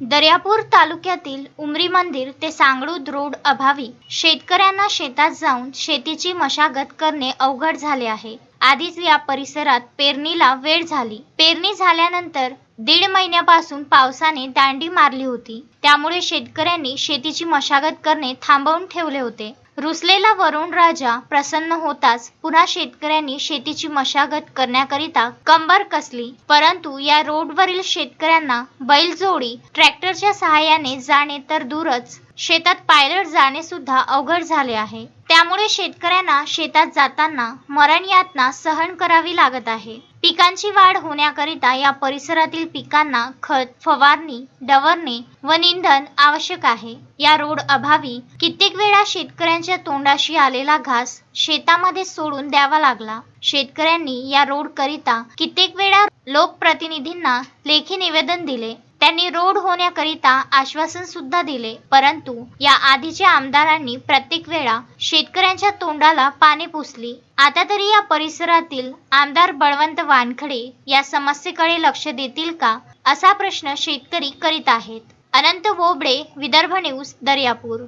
दर्यापूर तालुक्यातील उमरी मंदिर ते सांगळूद रोड अभावी शेतकऱ्यांना शेतात जाऊन शेतीची मशागत करणे अवघड झाले आहे. आधीच या परिसरात पेरणीला वेळ झाली. पेरणी झाल्यानंतर दीड महिन्यापासून पावसाने दांडी मारली होती. त्यामुळे शेतकऱ्यांनी शेतीची मशागत करणे थांबवून ठेवले होते. रुसलेला वरुण राजा प्रसन्न होताच पुन्हा शेतकऱ्यांनी शेतीची मशागत करण्याकरिता कंबर कसली. परंतु या रोडवरील शेतकऱ्यांना बैलजोडी ट्रॅक्टरच्या सहाय्याने जाणे तर दूरच. शेतात पायलट जाणे सुद्धा अवघड झाले आहे. त्यामुळे शेतकऱ्यांना शेतात जाताना मरण यातना सहन करावी लागत आहे. पिकांची वाढ होण्याकरिता या परिसरातील पिकांना खत फवारणी डवरणे व निंदन आवश्यक आहे. या रोड अभावी कित्येक वेळा शेतकऱ्यांच्या तोंडाशी आलेला घास शेतामध्ये सोडून द्यावा लागला. शेतकऱ्यांनी या रोड करिता कित्येक वेळा लोकप्रतिनिधींना लेखी निवेदन दिले. त्यांनी रोड होण्याकरिता आश्वासन सुद्धा दिले. परंतु या आधीच्या आमदारांनी प्रत्येक वेळा शेतकऱ्यांच्या तोंडाला पाने पुसली. आता तरी या परिसरातील आमदार बळवंत वानखडे या समस्येकडे लक्ष देतील का असा प्रश्न शेतकरी करीत आहेत. अनंत बोबडे विदर्भ न्यूज दर्यापूर.